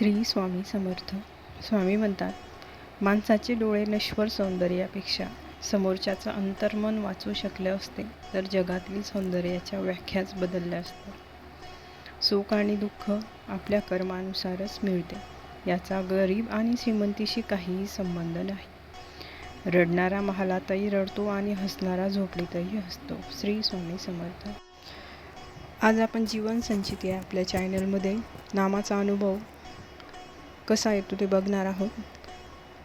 श्री स्वामी समर्थ. स्वामी म्हणतात माणसाचे डोळे नश्वर सौंदर्यापेक्षा समोरच्याचं अंतर्मन वाचू शकले असते तर जगातील सौंदर्याच्या व्याख्याच बदलल्या असतात. सुख आणि दुःख आपल्या कर्मानुसारच मिळते याचा गरीब आणि श्रीमंतीशी काहीही संबंध नाही. रडणारा महालातही रडतो आणि हसणारा झोपडीतही हसतो. श्री स्वामी समर्थ. आज आपण जीवन संचित या आपल्या चॅनलमध्ये नामाचा अनुभव कसा येतो ते बघणार आहोत.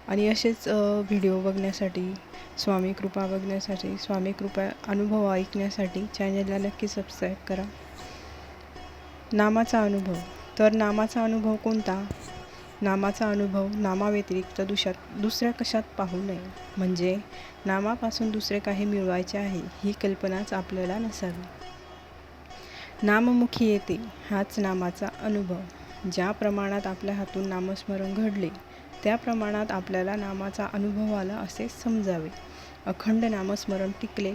आणि असेच व्हिडिओ बघण्यासाठी स्वामी कृपा बघण्यासाठी स्वामी कृपा अनुभव ऐकण्यासाठी चॅनलला नक्की सबस्क्राईब करा. नामाचा अनुभव. तर नामाचा अनुभव कोणता? नामाचा अनुभव नामाव्यतिरिक्त दुशात दुसऱ्या कशात पाहू नये. म्हणजे नामापासून दुसरे काही मिळवायचे आहे ही कल्पनाच आपल्याला नसावी. नाममुखी येते हाच नामाचा अनुभव. ज्या प्रमाणात आपल्या हातून नामस्मरण घडले त्या प्रमाणात आपल्याला नामाचा अनुभव आला असे समजावे. अखंड नामस्मरण टिकले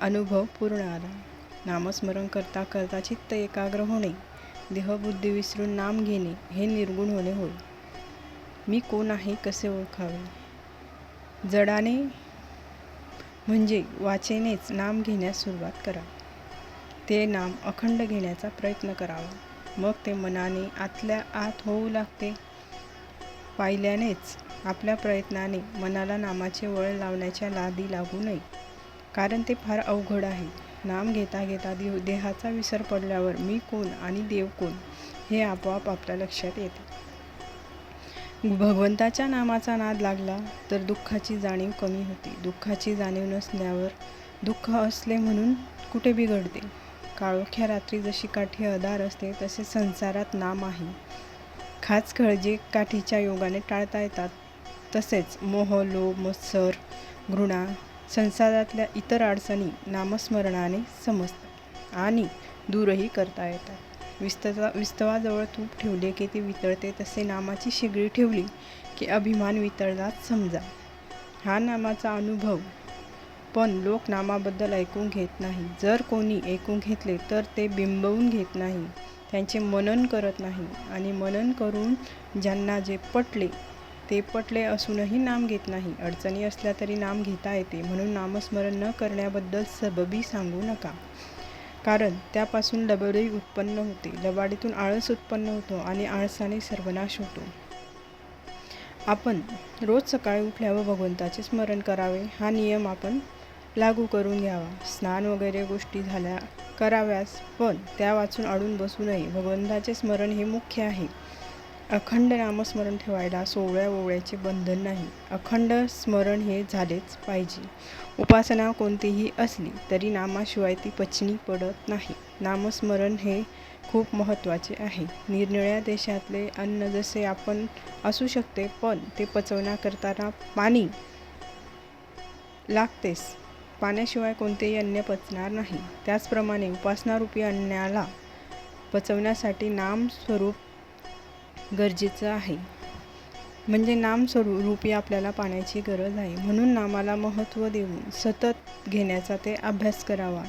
अनुभव पूर्ण आला. नामस्मरण करता करता चित्त एकाग्र होणे देहबुद्धी विसरून नाम घेणे हे निर्गुण होणे होय. मी कोण आहे कसे ओळखावे? जडाने म्हणजे वाचेनेच नाम घेण्यास सुरुवात करा. ते नाम अखंड घेण्याचा प्रयत्न करावा. मग ते मनाने आतल्या आत होऊ लागते. पाहिल्यानेच आपल्या प्रयत्नाने मनाला नामाचे वळ लावण्याच्या लादी लागू नये. कारण ते फार अवघड आहे. नाम घेता घेता देव देहाचा विसर पडल्यावर मी कोण आणि देव कोण हे आपोआप आपल्या लक्षात येते. भगवंताच्या नामाचा नाद लागला तर दुःखाची जाणीव कमी होते. दुःखाची जाणीव नसल्यावर दुःख असले म्हणून कुठे बिघडते? काळोख्या रात्री जशी काठी अदार असते तसे संसारात नाम आहे. खास खळजे काठीच्या योगाने टाळता येतात तसेच मोह लोभ मत्सर घृणा संसारातल्या इतर अडचणी नामस्मरणाने समजतात आणि दूरही करता येतात. विस्तवा विस्तवाजवळ तूप ठेवले की ते वितळते तसे नामाची शिगडी ठेवली की अभिमान वितळलाच समजा. हा नामाचा अनुभव पण लोक नामाबद्दल ऐकून घेत नाही. जर कोणी ऐकून घेतले तर ते बिंबवून घेत नाही. त्यांचे मनन करत नाही आणि मनन करून ज्यांना जे पटले ते पटले असूनही नाम घेत नाही. अडचणी असल्या तरी नाम घेता येते. म्हणून नामस्मरण न करण्याबद्दल सबबी सांगू नका. कारण त्यापासून लबाडी उत्पन्न होते. लबाडीतून आळस उत्पन्न होतो आणि आळसाने सर्वनाश होतो. आपण रोज सकाळी उठल्यावर भगवंताचे स्मरण करावे. हा नियम आपण लागू करून घ्यावा. स्नान वगैरे गोष्टी झाल्या कराव्यास पण त्या वाचून अडून बसू नये. भगवंताचे स्मरण हे मुख्य आहे. अखंड नामस्मरण ठेवायला सोवळ्या ओवळ्याचे बंधन नाही. अखंड स्मरण हे झालेच पाहिजे. उपासना कोणतीही असली तरी नामाशिवाय ती पचनी पडत नाही. नामस्मरण हे खूप महत्त्वाचे आहे. निरनिळ्या देशातले अन्न जसे आपण असू शकते पण ते पचवण्याकरताना पाणी लागतेच. पाण्याशिवाय कोणतेही अन्न पचणार नाही. त्याचप्रमाणे उपासनारूपी अन्नाला पचवण्यासाठी नामस्वरूप गरजेचं आहे. म्हणजे नाम स्वरूपी आपल्याला पाण्याची गरज आहे. म्हणून नामाला महत्त्व देऊन सतत घेण्याचा ते अभ्यास करावा.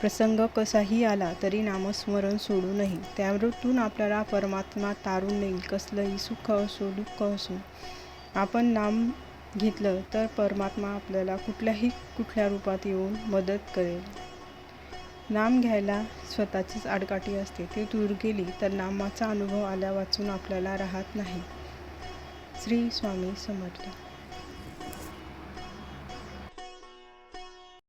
प्रसंग कसाही आला तरी नामस्मरण सोडू नये. त्यावरून आपल्याला परमात्मा तारून नेईल कसलंही सुख असो दुःख असो आपण नाम घेतलं तर परमात्मा आपल्याला कुठल्याही कुठल्या रूपात येऊन मदत करेल. नाम घ्यायला स्वतःचीच आडकाठी असते. ती दूर गेली तर नामाचा अनुभव आल्या वाचून आपल्याला राहत नाही. श्री स्वामी समर्थ.